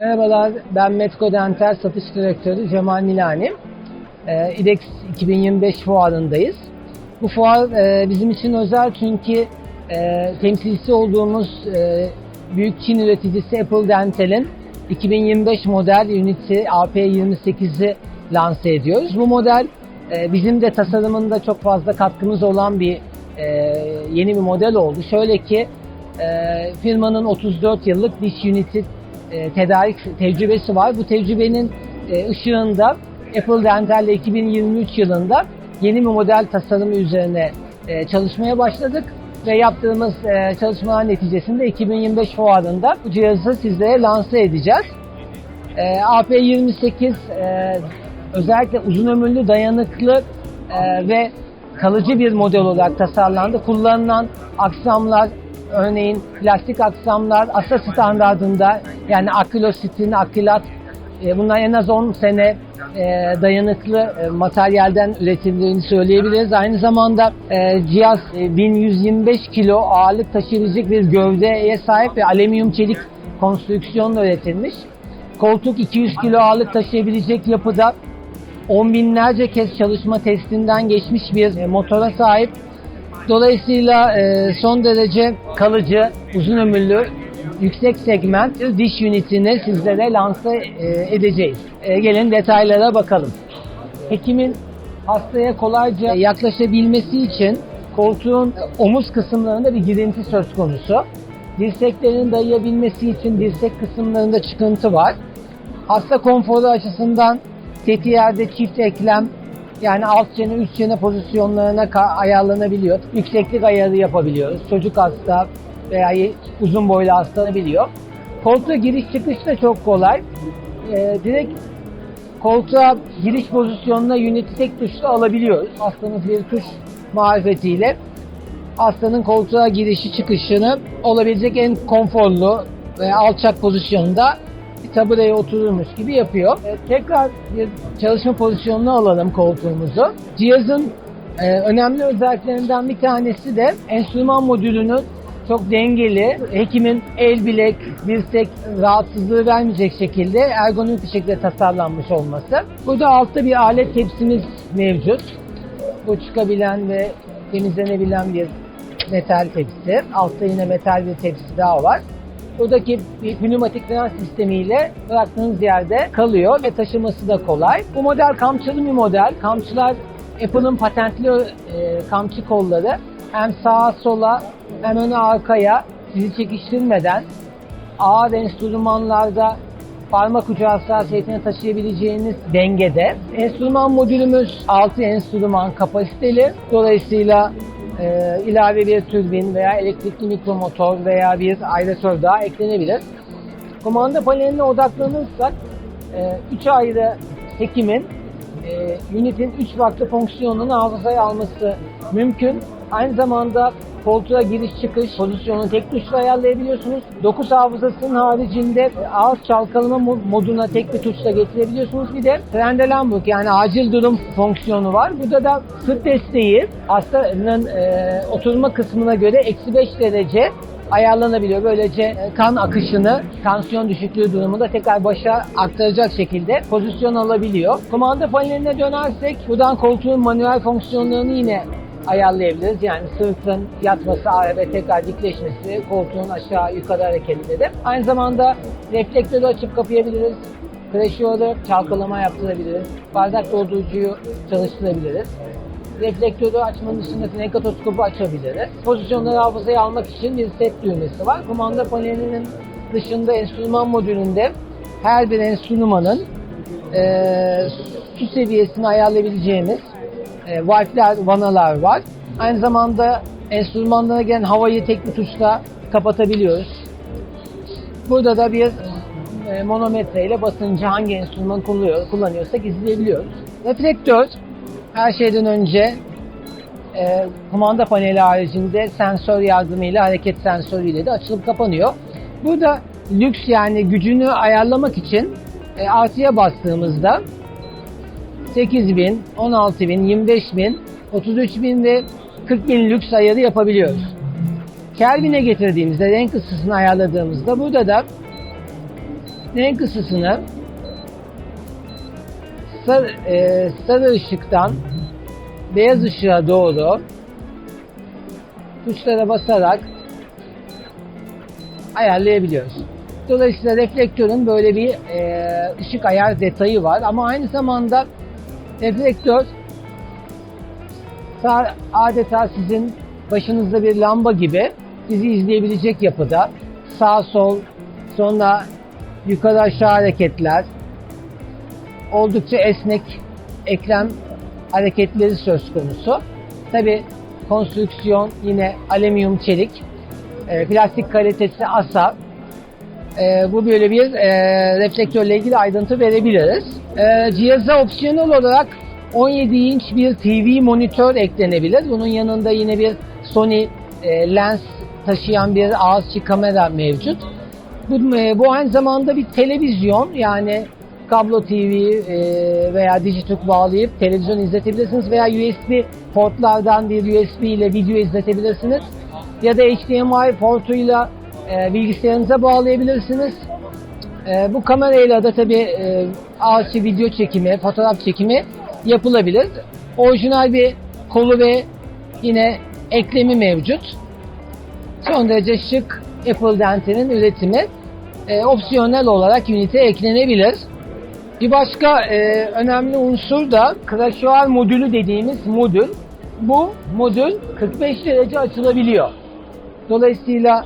Merhabalar, ben Metco Dental Satış Direktörü Cemal Milani. Ee, IDEX 2025 fuarındayız. Bu fuar e, bizim için özel çünkü e, temsilcisi olduğumuz e, büyük Çin üreticisi Apple Dental'in 2025 model Unity AP28'i lanse ediyoruz. Bu model e, bizim de tasarımında çok fazla katkımız olan bir e, yeni bir model oldu. Şöyle ki e, firmanın 34 yıllık diş Unity e, tedarik tecrübesi var. Bu tecrübenin e, ışığında Apple Dental ile 2023 yılında yeni bir model tasarımı üzerine e, çalışmaya başladık ve yaptığımız e, çalışmalar neticesinde 2025 fuarında bu cihazı sizlere lanse edeceğiz. E, AP28 e, özellikle uzun ömürlü, dayanıklı ve kalıcı bir model olarak tasarlandı. Kullanılan aksamlar örneğin plastik aksamlar ASA standartında yani akrilositin, akrilat e, bunlar en az 10 sene e, dayanıklı e, materyalden üretildiğini söyleyebiliriz. Aynı zamanda e, cihaz e, 1125 kilo ağırlık taşıyabilecek bir gövdeye sahip ve alüminyum çelik konstrüksiyonla üretilmiş. Koltuk 200 kilo ağırlık taşıyabilecek yapıda on binlerce kez çalışma testinden geçmiş bir e, motora sahip. Dolayısıyla e, son derece kalıcı, uzun ömürlü, yüksek segment diş ünitini sizlere lanse e, edeceğiz. E, gelin detaylara bakalım. Hekimin hastaya kolayca yaklaşabilmesi için koltuğun omuz kısımlarında bir girinti söz konusu. Dirseklerin dayayabilmesi için dirsek kısımlarında çıkıntı var. Hasta konforu açısından teti yerde çift eklem yani alt çene üst çene pozisyonlarına ayarlanabiliyor. Yükseklik ayarı yapabiliyoruz. Çocuk hasta veya uzun boylu hasta biliyor. Koltuğa giriş çıkış da çok kolay. Ee, direkt koltuğa giriş pozisyonuna Unity tek tuşla alabiliyoruz. Hastanız bir tuş marifetiyle hastanın koltuğa girişi çıkışını olabilecek en konforlu ve alçak pozisyonda tabureye otururmuş gibi yapıyor. E, tekrar bir çalışma pozisyonuna alalım koltuğumuzu. Cihazın e, önemli özelliklerinden bir tanesi de enstrüman modülünün çok dengeli, hekimin el bilek, dirsek rahatsızlığı vermeyecek şekilde ergonomik bir şekilde tasarlanmış olması. Burada altta bir alet tepsimiz mevcut. Bu çıkabilen ve temizlenebilen bir metal tepsi. Altta yine metal bir tepsi daha var. Buradaki pneumatik fren sistemiyle bıraktığınız yerde kalıyor ve taşıması da kolay. Bu model kamçılı bir model. Kamçılar Apple'ın patentli e, kamçı kolları hem sağa sola hem öne arkaya sizi çekiştirmeden ağır enstrümanlarda parmak ucu hassasiyetini taşıyabileceğiniz dengede. Enstrüman modülümüz 6 enstrüman kapasiteli. Dolayısıyla e, ilave bir türbin veya elektrikli mikromotor veya bir aeratör daha eklenebilir. Kumanda paneline odaklanırsak 3 ayrı hekimin e, Unit'in 3 farklı fonksiyonunu hafızaya alması mümkün. Aynı zamanda koltuğa giriş çıkış pozisyonunu tek tuşla ayarlayabiliyorsunuz. Dokuz hafızasının haricinde ağız çalkalama mo- moduna tek bir tuşla getirebiliyorsunuz. Bir de Trendelenburg yani acil durum fonksiyonu var. Burada da sırt desteği hastanın e, oturma kısmına göre eksi 5 derece ayarlanabiliyor. Böylece e, kan akışını, tansiyon düşüklüğü durumunda tekrar başa aktaracak şekilde pozisyon alabiliyor. Kumanda paneline dönersek buradan koltuğun manuel fonksiyonlarını yine ayarlayabiliriz. Yani sırtın yatması ve tekrar dikleşmesi, koltuğun aşağı yukarı hareketleri de. Aynı zamanda reflektörü açıp kapayabiliriz. Pressure çalkalama yaptırabiliriz. Bardak doldurucuyu çalıştırabiliriz. Reflektörü açmanın dışında nekatoskopu açabiliriz. Pozisyonları hafızaya almak için bir set düğmesi var. Kumanda panelinin dışında enstrüman modülünde her bir enstrümanın eee su seviyesini ayarlayabileceğimiz e, valfler, vanalar var. Aynı zamanda enstrümanlara gelen havayı tek bir tuşla kapatabiliyoruz. Burada da bir e, monometre ile basıncı hangi enstrüman kullanıyor, kullanıyorsak izleyebiliyoruz. Reflektör her şeyden önce e, kumanda paneli haricinde sensör yardımıyla hareket sensörüyle de açılıp kapanıyor. Burada lüks yani gücünü ayarlamak için e, artıya bastığımızda 8000, 16000, 25000, 33000 ve 40000 lüks ayarı yapabiliyoruz. Kelvin'e getirdiğimizde, renk ısısını ayarladığımızda burada da renk ısısını sarı, e, sarı ışıktan beyaz ışığa doğru tuşlara basarak ayarlayabiliyoruz. Dolayısıyla reflektörün böyle bir e, ışık ayar detayı var ama aynı zamanda reflektör adeta sizin başınızda bir lamba gibi sizi izleyebilecek yapıda sağ sol sonra yukarı aşağı hareketler oldukça esnek eklem hareketleri söz konusu. Tabi konstrüksiyon yine alüminyum çelik, e, plastik kalitesi asa. E, bu böyle bir e, reflektörle ilgili ayrıntı verebiliriz. E, cihaza opsiyonel olarak 17 inç bir TV monitör eklenebilir. Bunun yanında yine bir Sony e, lens taşıyan bir ağız içi kamera mevcut. Bu, e, bu aynı zamanda bir televizyon yani kablo TV e, veya Digiturk bağlayıp televizyon izletebilirsiniz veya USB portlardan bir USB ile video izletebilirsiniz. Ya da HDMI portuyla e, bilgisayarınıza bağlayabilirsiniz. E, bu kamerayla da tabi e, ağaççı video çekimi, fotoğraf çekimi yapılabilir. Orijinal bir kolu ve yine eklemi mevcut. Son derece şık Apple Dente'nin üretimi. E, opsiyonel olarak ünite eklenebilir. Bir başka e, önemli unsur da crashoir modülü dediğimiz modül. Bu modül 45 derece açılabiliyor. Dolayısıyla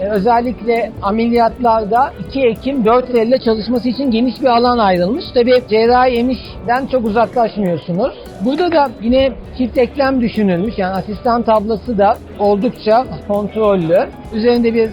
özellikle ameliyatlarda 2 Ekim 4 elle çalışması için geniş bir alan ayrılmış. Tabi cerrahi emişten çok uzaklaşmıyorsunuz. Burada da yine çift eklem düşünülmüş. Yani asistan tablası da oldukça kontrollü. Üzerinde bir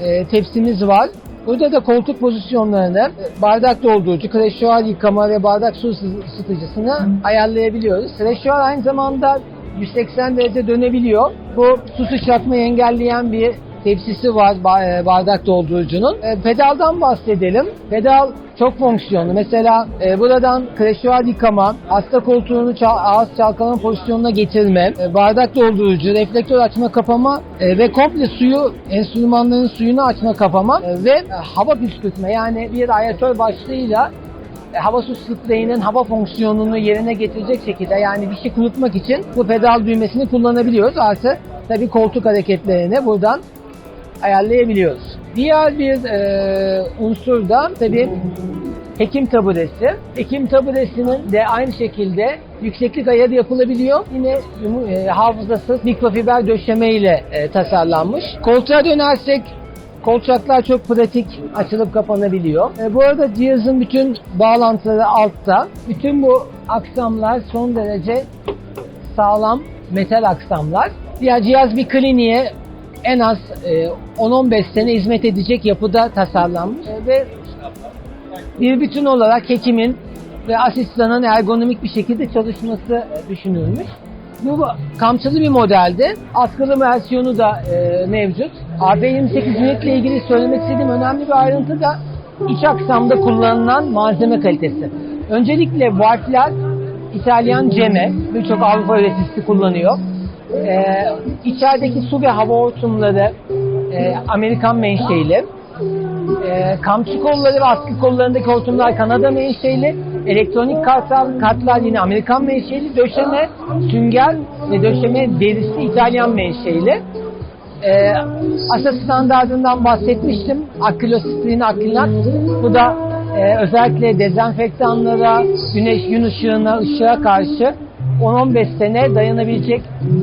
e, tepsimiz var. Burada da koltuk pozisyonlarını bardak doldurucu, kreşuar yıkama ve bardak su ısıtıcısını ayarlayabiliyoruz. Kreşuar aynı zamanda 180 derece dönebiliyor. Bu su sıçratmayı engelleyen bir tepsisi var e, bardak doldurucunun. E, pedaldan bahsedelim. Pedal çok fonksiyonlu. Mesela e, buradan kreşuar yıkama, hasta koltuğunu ça- ağız çalkalama pozisyonuna getirme, bardak doldurucu, reflektör açma kapama ve komple suyu, enstrümanların suyunu açma kapama ve hava püskürtme yani bir aeratör başlığıyla hava su spreyinin hava fonksiyonunu yerine getirecek şekilde yani bir şey kurutmak için bu pedal düğmesini kullanabiliyoruz. Artı tabii koltuk hareketlerini buradan ayarlayabiliyoruz. Diğer bir e, unsur da tabii hekim taburesi. Hekim taburesinin de aynı şekilde yükseklik ayarı yapılabiliyor. Yine e, hafızasız mikrofiber döşeme ile e, tasarlanmış. Koltuğa dönersek Kolçaklar çok pratik açılıp kapanabiliyor. E, bu arada cihazın bütün bağlantıları altta. Bütün bu aksamlar son derece sağlam metal aksamlar. Ya cihaz bir kliniğe en az e, 10-15 sene hizmet edecek yapıda tasarlanmış E, ve bir bütün olarak hekimin ve asistanın ergonomik bir şekilde çalışması e, düşünülmüş. Bu kamçılı bir modeldi. Askılı versiyonu da e, mevcut. AB28 ünitle ilgili söylemek istediğim önemli bir ayrıntı da iç aksamda kullanılan malzeme kalitesi. Öncelikle valfler İtalyan ceme, birçok Avrupa üreticisi kullanıyor. E, içerideki su ve hava hortumları e, Amerikan menşeili. E, kamçı kolları ve askı kollarındaki hortumlar Kanada menşeli. Elektronik kartlar, kartlar yine Amerikan menşeli. Döşeme, sünger ve döşeme derisi İtalyan menşeli. E, ASA standartından bahsetmiştim. Akrilostrin akrilat. Bu da e, özellikle dezenfektanlara, güneş gün ışığına, ışığa karşı 10-15 sene dayanabilecek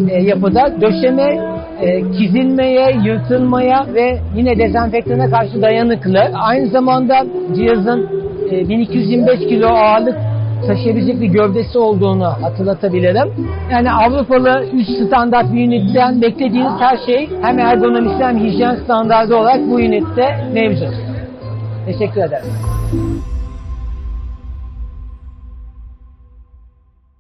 e, yapıda döşeme e, çizilmeye, yırtılmaya ve yine dezenfektana karşı dayanıklı. Aynı zamanda cihazın e, 1225 kilo ağırlık taşıyabilecek bir gövdesi olduğunu hatırlatabilirim. Yani Avrupalı üst standart bir ünitten beklediğiniz her şey hem ergonomisi hem hijyen standardı olarak bu ünitte mevcut. Teşekkür ederim.